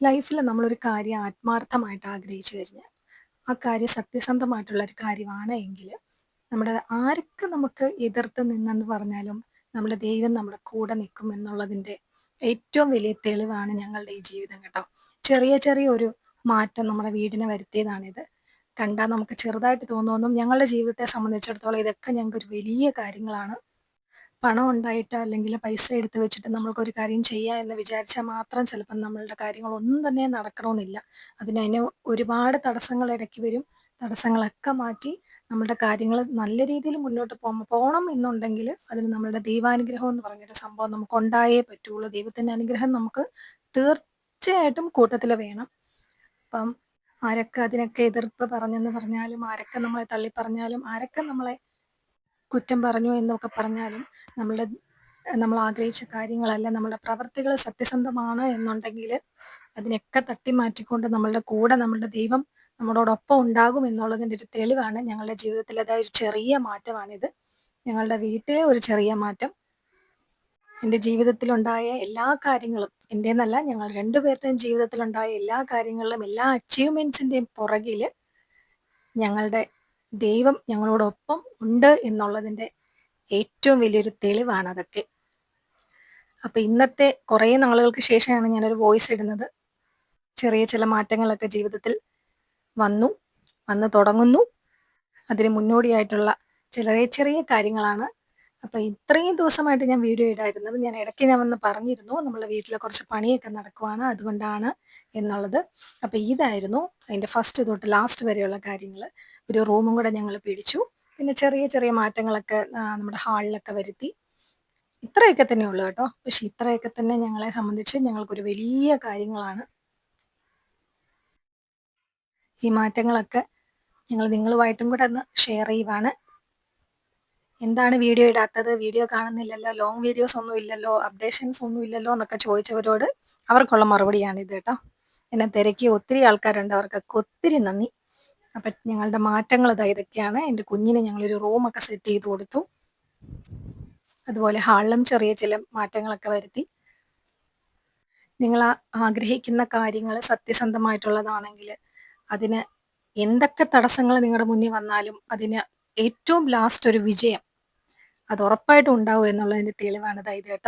ലൈഫിൽ നമ്മളൊരു കാര്യം ആത്മാർത്ഥമായിട്ട് ആഗ്രഹിച്ചു കഴിഞ്ഞാൽ ആ കാര്യം സത്യസന്ധമായിട്ടുള്ള ഒരു കാര്യമാണ് എങ്കിൽ നമ്മുടെ ആർക്ക് നമുക്ക് എതിർത്ത് നിന്നെന്ന് പറഞ്ഞാലും നമ്മുടെ ദൈവം നമ്മുടെ കൂടെ നിൽക്കും എന്നുള്ളതിന്റെ ഏറ്റവും വലിയ തെളിവാണ് ഞങ്ങളുടെ ഈ ജീവിതം കേട്ടോ. ചെറിയ ചെറിയ ഒരു മാറ്റം നമ്മുടെ വീടിന് വരുത്തിയതാണിത്. കണ്ടാൽ നമുക്ക് ചെറുതായിട്ട് തോന്നുമെന്നും ഞങ്ങളുടെ ജീവിതത്തെ സംബന്ധിച്ചിടത്തോളം ഇതൊക്കെ ഞങ്ങൾക്ക് ഒരു വലിയ കാര്യങ്ങളാണ്. പണം ഉണ്ടായിട്ട് അല്ലെങ്കിൽ പൈസ എടുത്ത് വെച്ചിട്ട് നമ്മൾക്കൊരു കാര്യം ചെയ്യാം എന്ന് വിചാരിച്ചാൽ മാത്രം ചിലപ്പം നമ്മളുടെ കാര്യങ്ങളൊന്നും തന്നെ നടക്കണമെന്നില്ല. അതിന് അതിന് ഒരുപാട് തടസ്സങ്ങൾ ഇടയ്ക്ക് വരും. തടസ്സങ്ങളൊക്കെ മാറ്റി നമ്മുടെ കാര്യങ്ങൾ നല്ല രീതിയിൽ മുന്നോട്ട് പോകുമ്പോൾ പോകണം എന്നുണ്ടെങ്കിൽ അതിന് നമ്മളുടെ ദൈവാനുഗ്രഹം എന്ന് പറഞ്ഞൊരു സംഭവം നമുക്ക് ഉണ്ടായേ പറ്റുള്ളൂ. ദൈവത്തിന്റെ അനുഗ്രഹം നമുക്ക് തീർച്ചയായിട്ടും കൂട്ടത്തിൽ വേണം. അപ്പം ആരൊക്കെ അതിനൊക്കെ എതിർപ്പ് പറഞ്ഞെന്ന് പറഞ്ഞാലും ആരൊക്കെ നമ്മളെ തള്ളി പറഞ്ഞാലും ആരൊക്കെ നമ്മളെ കുറ്റം പറഞ്ഞു എന്നൊക്കെ പറഞ്ഞാലും നമ്മളുടെ നമ്മൾ ആഗ്രഹിച്ച കാര്യങ്ങളല്ല നമ്മളുടെ പ്രവർത്തികൾ സത്യസന്ധമാണ് എന്നുണ്ടെങ്കിൽ അതിനൊക്കെ തട്ടി മാറ്റിക്കൊണ്ട് നമ്മളുടെ കൂടെ നമ്മളുടെ ദൈവം നമ്മളോടൊപ്പം ഉണ്ടാകും എന്നുള്ളതിന്റെ ഒരു തെളിവാണ് ഞങ്ങളുടെ ജീവിതത്തിൽ അതായത് ഒരു ചെറിയ മാറ്റമാണിത്. ഞങ്ങളുടെ വീട്ടിലെ ഒരു ചെറിയ മാറ്റം. എന്റെ ജീവിതത്തിലുണ്ടായ എല്ലാ കാര്യങ്ങളും എന്റെ എന്നല്ല ഞങ്ങൾ രണ്ടുപേരുടെയും ജീവിതത്തിലുണ്ടായ എല്ലാ കാര്യങ്ങളിലും എല്ലാ അച്ചീവ്മെന്റ്സിന്റെയും പുറകിൽ ഞങ്ങളുടെ ദൈവം ഞങ്ങളോടൊപ്പം ഉണ്ട് എന്നുള്ളതിന്റെ ഏറ്റവും വലിയൊരു തെളിവാണ് അതൊക്കെ. അപ്പം ഇന്നത്തെ കുറേ നാളുകൾക്ക് ശേഷമാണ് ഞാനൊരു വോയിസ് ഇടുന്നത്. ചെറിയ ചില മാറ്റങ്ങളൊക്കെ ജീവിതത്തിൽ വന്നു വന്ന് തുടങ്ങുന്നു. അതിന് മുന്നോടിയായിട്ടുള്ള ചെറിയ ചെറിയ കാര്യങ്ങളാണ് അപ്പം ഇത്രയും ദിവസമായിട്ട് ഞാൻ വീഡിയോ ഇടായിരുന്നത്. ഞാൻ ഇടയ്ക്ക് ഞാൻ വന്ന് പറഞ്ഞിരുന്നു നമ്മളെ വീട്ടിലെ കുറച്ച് പണിയൊക്കെ നടക്കുവാണ് അതുകൊണ്ടാണ് എന്നുള്ളത്. അപ്പോൾ ഇതായിരുന്നു അതിന്റെ ഫസ്റ്റ് തൊട്ട് ലാസ്റ്റ് വരെയുള്ള കാര്യങ്ങൾ ഒരു റൂമും കൂടെ ഞങ്ങൾ പിടിച്ചു. പിന്നെ ചെറിയ ചെറിയ മാറ്റങ്ങളൊക്കെ നമ്മുടെ ഹാളിലൊക്കെ വരുത്തി. ഇത്രയൊക്കെ തന്നെ ഉള്ളു കേട്ടോ. പക്ഷെ ഇത്രയൊക്കെ തന്നെ ഞങ്ങളെ സംബന്ധിച്ച് ഞങ്ങൾക്കൊരു വലിയ കാര്യങ്ങളാണ്. ഈ മാറ്റങ്ങളൊക്കെ ഞങ്ങൾ നിങ്ങളുമായിട്ടും കൂടെ ഒന്ന് ഷെയർ ചെയ്യുവാണ്. എന്താണ് വീഡിയോ ഇടാത്തത്? വീഡിയോ കാണുന്നില്ലല്ലോ. ലോങ് വീഡിയോസ് ഒന്നും ഇല്ലല്ലോ. അപ്ഡേഷൻസ് ഒന്നും ഇല്ലല്ലോ എന്നൊക്കെ ചോദിച്ചവരോട് അവർക്കുള്ള മറുപടിയാണ് ഇത് കേട്ടോ. എന്നെ തിരക്കി ഒത്തിരി ആൾക്കാരുണ്ട്. അവർക്കൊക്കെ ഒത്തിരി നന്ദി. അപ്പൊ ഞങ്ങളുടെ മാറ്റങ്ങൾ ഇതാ ഇതൊക്കെയാണ്. എന്റെ കുഞ്ഞിന് ഞങ്ങളൊരു റൂമൊക്കെ സെറ്റ് ചെയ്ത് കൊടുത്തു. അതുപോലെ ഹാളിലും ചെറിയ ചില മാറ്റങ്ങളൊക്കെ വരുത്തി. നിങ്ങൾ ആഗ്രഹിക്കുന്ന കാര്യങ്ങൾ സത്യസന്ധമായിട്ടുള്ളതാണെങ്കിൽ അതിന് എന്തൊക്കെ തടസ്സങ്ങൾ നിങ്ങളുടെ മുന്നിൽ വന്നാലും അതിന് ഏറ്റവും ലാസ്റ്റ് ഒരു വിജയം അത് ഉറപ്പായിട്ടും ഉണ്ടാവും എന്നുള്ളതിന്റെ തെളിവാണ് ഇത് കേട്ടോ.